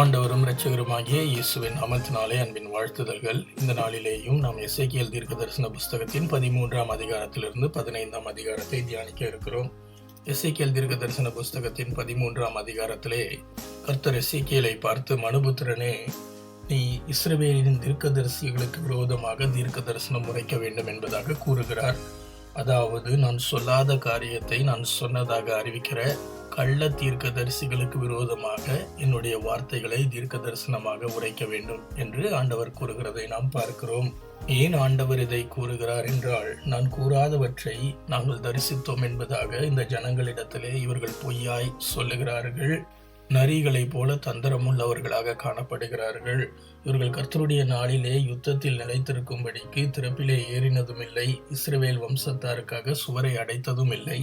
ஆண்டவரும் இரட்சகருமாகிய இயேசுவின் அமர்த்தினாலே அன்பின் வாழ்த்துதல்கள். இந்த நாளிலேயும் நாம் எசேக்கியல் தீர்க்க தரிசன புஸ்தகத்தின் பதிமூன்றாம் அதிகாரத்திலிருந்து பதினைந்தாம் அதிகாரத்தை தியானிக்க இருக்கிறோம். எசேக்கியல் தீர்க்க தரிசன புஸ்தகத்தின் பதிமூன்றாம் அதிகாரத்திலே கர்த்தர் எசேக்கியலை பார்த்து மனுபுத்திரனே நீ இஸ்ரவேலின் தீர்க்கதரிசிகளுக்கு விரோதமாக தீர்க்க தரிசனம் உரைக்க வேண்டும் என்பதாக கூறுகிறார். அதாவது நான் சொல்லாத காரியத்தை நான் சொன்னதாக அறிவிக்கிற கள்ள தீர்க்க தரிசிகளுக்கு விரோதமாக என்னுடைய வார்த்தைகளை தீர்க்க தரிசனமாக உரைக்க வேண்டும் என்று ஆண்டவர் கூறுகிறதை நாம் பார்க்கிறோம். ஏன் ஆண்டவர் இதை கூறுகிறார் என்றால் நான் கூறாதவற்றை நாங்கள் தரிசித்தோம் என்பதாக இந்த ஜனங்களிடத்திலே இவர்கள் பொய்யாய் சொல்லுகிறார்கள். நரிகளைப் போல தந்திரமுள்ளவர்களாக காணப்படுகிறார்கள். இவர்கள் கர்த்தருடைய நாளிலே யுத்தத்தில் நிலைத்திருக்கும்படிக்கு திறப்பிலே ஏறினதும் இல்லை இஸ்ரவேல் வம்சத்தாருக்காக சுவரை அடைத்ததும் இல்லை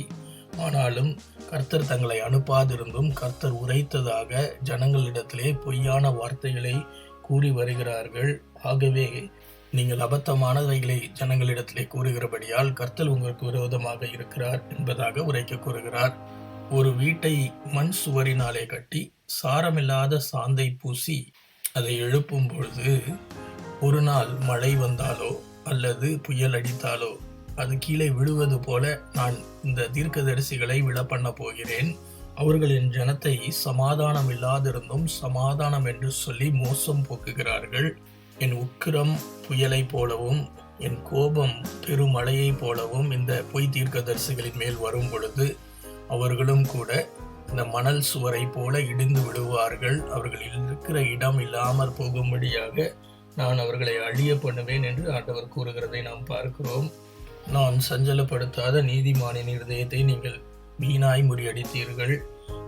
ஆனாலும் கர்த்தர் தங்களை அனுப்பாதிருந்தும் கர்த்தர் உரைத்ததாக ஜனங்களிடத்திலே பொய்யான வார்த்தைகளை கூறி வருகிறார்கள். ஆகவே நீங்கள் அபத்தமானவைகளை ஜனங்களிடத்திலே கூறுகிறபடியால் கர்த்தர் உங்களுக்கு விரோதமாக இருக்கிறார் என்பதாக உரைக்க கூறுகிறார். ஒரு வீட்டை மண் சுவரினாலே கட்டி சாரமில்லாத சாந்தை பூசி அதை எழுப்பும் பொழுது ஒரு நாள் மழை வந்தாலோ அல்லது புயல் அடித்தாலோ அது கீழே விழுவது போல நான் இந்த தீர்க்கதரிசிகளை விழப்பண்ண பண்ண போகிறேன். அவர்களின் ஜனத்தை சமாதானம் இல்லாதிருந்தும் சமாதானம் என்று சொல்லி மோசம் போக்குகிறார்கள். என் உக்கிரம் புயலைப் போலவும் என் கோபம் பெருமழையைப் போலவும் இந்த பொய் தீர்க்கதரிசிகளின் மேல் வரும் பொழுது அவர்களும் கூட இந்த மணல் சுவரை போல இடிந்து விடுவார்கள் அவர்கள் இருக்கிற இடம் இல்லாமற் போகும்படியாக நான் அவர்களை அழிய பண்ணுவேன் என்று ஆண்டவர் கூறுகிறதை நாம் பார்க்கிறோம். நான் சஞ்சலப்படுத்தாத நீதிமானின் இருதயத்தை நீங்கள் வீணாய் முறியடித்தீர்கள்.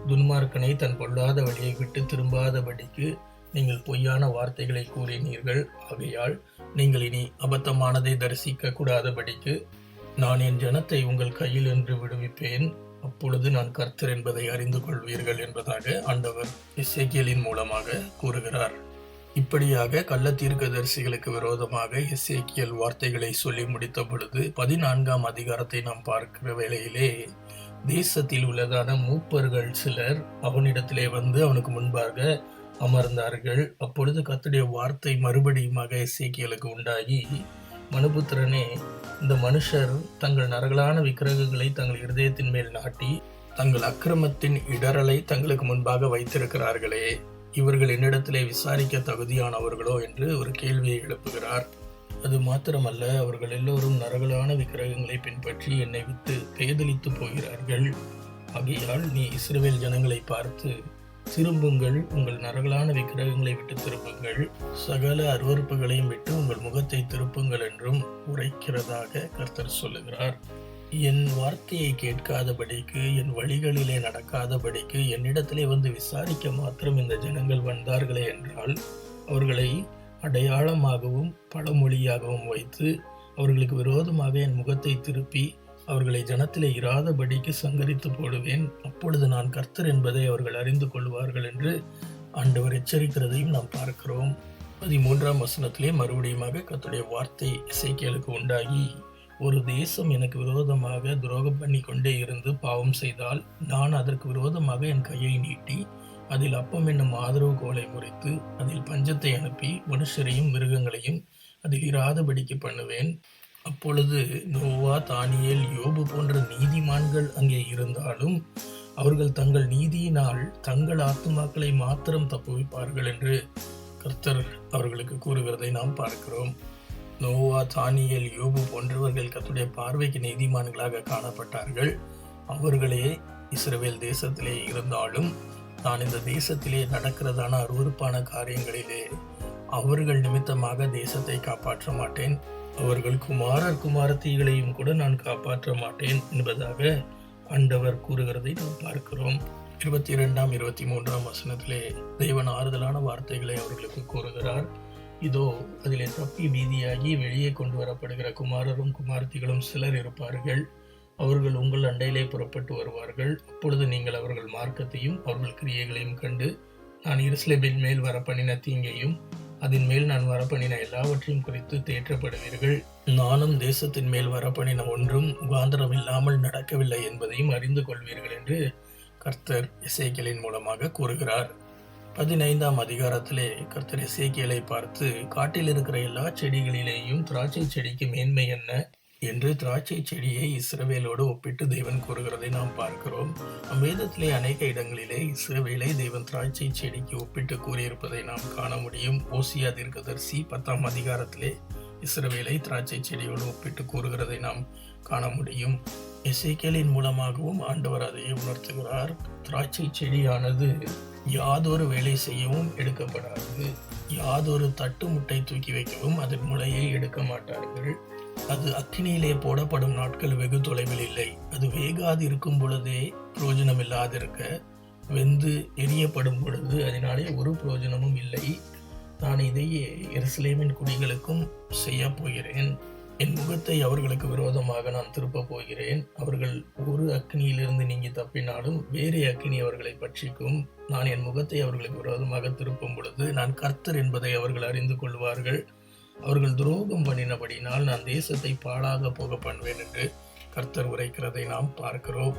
துன்மார்க்கனை தன் பொல்லாத வழியை விட்டு திரும்பாதபடிக்கு நீங்கள் பொய்யான வார்த்தைகளை கூறினீர்கள். ஆகையால் நீங்கள் இனி அபத்தமானதை தரிசிக்க கூடாதபடிக்கு நான் என் ஜனத்தை உங்கள் கையில் என்று விடுவிப்பேன். அப்பொழுது நான் கர்த்தர் என்பதை அறிந்து கொள்வீர்கள் என்பதாக ஆண்டவர் இசைக்கியலின் மூலமாக கூறுகிறார். இப்படியாக கள்ள தீர்க்கதரிசிகளுக்கு விரோதமாக எஸ்ஏக்கியல் வார்த்தைகளை சொல்லி முடித்த பொழுது பதினான்காம் அதிகாரத்தை நாம் பார்க்கிற வேளையிலே தேசத்தில் உள்ளதான மூப்பர்கள் சிலர் அவனிடத்திலே வந்து அவனுக்கு முன்பாக அமர்ந்தார்கள். அப்பொழுது கத்துடைய வார்த்தை மறுபடியுமாக எசேக்கியலுக்கு உண்டாகி மனுபுத்திரனே இந்த மனுஷர் தங்கள் நரகலான விக்கிரகங்களை தங்கள் இருதயத்தின் மேல் நாட்டி தங்கள் அக்கிரமத்தின் இடரலை தங்களுக்கு முன்பாக வைத்திருக்கிறார்களே. இவர்கள் என்னிடத்திலே விசாரிக்க தகுதியானவர்களோ என்று ஒரு கேள்வியை எழுப்புகிறார். அது மாத்திரமல்ல அவர்கள் எல்லோரும் நரகலான விக்கிரகங்களை பின்பற்றி என்னை விட்டு பேதலித்து போகிறார்கள். ஆகையால் நீ இஸ்ரேல் ஜனங்களை பார்த்து திரும்புங்கள் உங்கள் நரகலான விக்கிரகங்களை விட்டு திரும்புங்கள். சகல அருவறுப்புகளையும் விட்டு உங்கள் முகத்தை திருப்புங்கள் என்றும் உரைக்கிறதாக கர்த்தர் சொல்லுகிறார். என் வார்த்தையை கேட்காதபடிக்கு என் வழிகளிலே நடக்காதபடிக்கு என்னிடத்திலே வந்து விசாரிக்க மாத்திரம் இந்த ஜனங்கள் வந்தார்களே என்றால் அவர்களை அடையாளமாகவும் பழமொழியாகவும் வைத்து அவர்களுக்கு விரோதமாக என் முகத்தை திருப்பி அவர்களை ஜனத்திலே இராதபடிக்கு சங்கரித்து போடுவேன். அப்பொழுது நான் கர்த்தர் என்பதை அவர்கள் அறிந்து கொள்வார்கள் என்று ஆண்டவர் எச்சரிக்கிறதையும் நாம் பார்க்கிறோம். பதிமூன்றாம் வசனத்திலே மறுபடியுமாக கத்துடைய வார்த்தை இசைக்கியலுக்கு உண்டாகி ஒரு தேசம் எனக்கு விரோதமாக துரோகம் பண்ணி கொண்டே இருந்து பாவம் செய்தால் நான் அதற்கு விரோதமாக என் கையை நீட்டி அதில் அப்பம் என்னும் ஆதரவு கோலை முறைத்து அதில் பஞ்சத்தை அனுப்பி மனுஷரையும் மிருகங்களையும் அதில் இராதபடிக்கு பண்ணுவேன். அப்பொழுது நோவா தானியேல் யோபு போன்ற நீதிமான்கள் அங்கே இருந்தாலும் அவர்கள் தங்கள் நீதியினால் தங்கள் ஆத்துமாக்களை மாத்திரம் தப்புவிப்பார்கள் என்று கர்த்தர் அவர்களுக்கு கூறுகிறதை நாம் பார்க்கிறோம். நோவா தானியல் யோபு போன்றவர்கள் கத்துடைய பார்வைக்கு நீதிமான்களாக காணப்பட்டார்கள். அவர்களே இஸ்ரவேல் தேசத்திலே இருந்தாலும் நான் இந்த தேசத்திலே நடக்கிறதான அருவறுப்பான காரியங்களிலே அவர்கள் நிமித்தமாக தேசத்தை காப்பாற்ற மாட்டேன். அவர்கள் குமாரர் குமாரத்திகளையும் கூட நான் காப்பாற்ற மாட்டேன் என்பதாக ஆண்டவர் கூறுகிறதை நாம் பார்க்கிறோம். இருபத்தி இரண்டாம் இருபத்தி மூன்றாம் வசனத்திலே தேவன் ஆறுதலான வார்த்தைகளை அவர்களுக்கு கூறுகிறார். இதோ அதிலே தப்பி பீதியாகி வெளியே கொண்டு வரப்படுகிற குமாரரும் குமார்த்திகளும் சிலர் இருப்பார்கள். அவர்கள் உங்கள் அண்டையிலே புறப்பட்டு வருவார்கள். அப்பொழுது நீங்கள் அவர்கள் மார்க்கத்தையும் அவர்கள் கிரியைகளையும் கண்டு நான் இருஸ்லேபின் மேல் வரப்பண்ணின தீங்கையும் அதன் மேல் நான் வரப்பண்ணின எல்லாவற்றையும் குறித்து தேற்றப்படுவீர்கள். நானும் தேசத்தின் மேல் வரப்பண்ணின ஒன்றும் உகாந்தரம் இல்லாமல் நடக்கவில்லை என்பதையும் அறிந்து கொள்வீர்கள் என்று கர்த்தர் இசைகளின் மூலமாக கூறுகிறார். பதினைந்தாம் அதிகாரத்திலே கர்த்தர் சேக்கியலை பார்த்து காட்டில் இருக்கிற எல்லா செடிகளிலேயும் திராட்சை செடிக்கு மேன்மை என்ன? என்று திராட்சை செடியை இஸ்ரவேலோடு ஒப்பிட்டு தேவன் கூறுகிறதை நாம் பார்க்கிறோம். வேதத்திலே அநேக இடங்களிலே இஸ்ரவேலை தேவன் திராட்சை செடிக்கு ஒப்பிட்டு கூறியிருப்பதை நாம் காண முடியும். ஓசியா தீர்க்கதரிசி பத்தாம் அதிகாரத்திலே இஸ்ரவேலை திராட்சை செடியோடு ஒப்பிட்டு கூறுகிறதை நாம் காண முடியும். இசைக்கலின் மூலமாகவும் ஆண்டவர் அதையே உணர்த்துகிறார். திராட்சை செடியானது யாதொரு வேலை செய்யவும் எடுக்கப்படாது. யாதொரு தட்டு முட்டை தூக்கி வைக்கவும் அதன் முளையை எடுக்க மாட்டார்கள். அது அக்கினியிலே போடப்படும் நாட்கள் வெகு தொலைவில் இல்லை. அது வேகாது இருக்கும் பொழுதே புரோஜனம் இல்லாதிருக்க வெந்து எரியப்படும் பொழுது அதனாலே ஒரு பிரயோஜனமும் இல்லை. நான் இதையே எருசலேமின் குடிகளுக்கும் செய்ய போகிறேன். என் முகத்தை அவர்களுக்கு விரோதமாக நான் திருப்பப் போகிறேன். அவர்கள் ஒரு அக்னியிலிருந்து நீங்கி தப்பினாலும் வேறு அக்னி அவர்களை பட்சிக்கும். நான் என் முகத்தை அவர்களுக்கு விரோதமாக திருப்பும் பொழுது நான் கர்த்தர் என்பதை அவர்கள் அறிந்து கொள்வார்கள். அவர்கள் துரோகம் பண்ணினபடினால் நான் தேசத்தை பாழாக போக பண்ணுவேன் என்று கர்த்தர் உரைக்கிறதை நாம் பார்க்கிறோம்.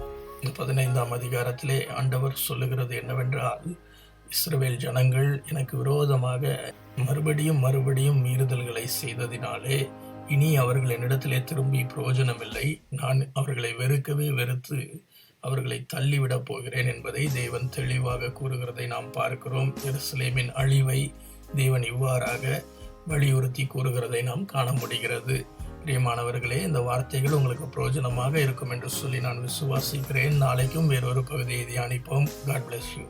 பதினைந்தாம் அதிகாரத்திலே ஆண்டவர் சொல்லுகிறது என்னவென்றால் இஸ்ரவேல் ஜனங்கள் எனக்கு விரோதமாக மறுபடியும் மறுபடியும் மீறுதல்களை செய்ததினாலே இனி அவர்கள் என்னிடத்திலே திரும்பி பிரயோஜனமில்லை. நான் அவர்களை வெறுக்கவே வெறுத்து அவர்களை தள்ளிவிடப் போகிறேன் என்பதை தேவன் தெளிவாக கூறுகிறதை நாம் பார்க்கிறோம். எருசலேமின் அழிவை தேவன் இவ்வாறாக வலியுறுத்தி கூறுகிறதை நாம் காண முடிகிறது. பிரியமானவர்களே இந்த வார்த்தைகள் உங்களுக்கு பிரயோஜனமாக இருக்கும் என்று சொல்லி நான் விசுவாசிக்கிறேன். நாளைக்கும் வேறொரு பகுதியை தியானிப்போம். God bless you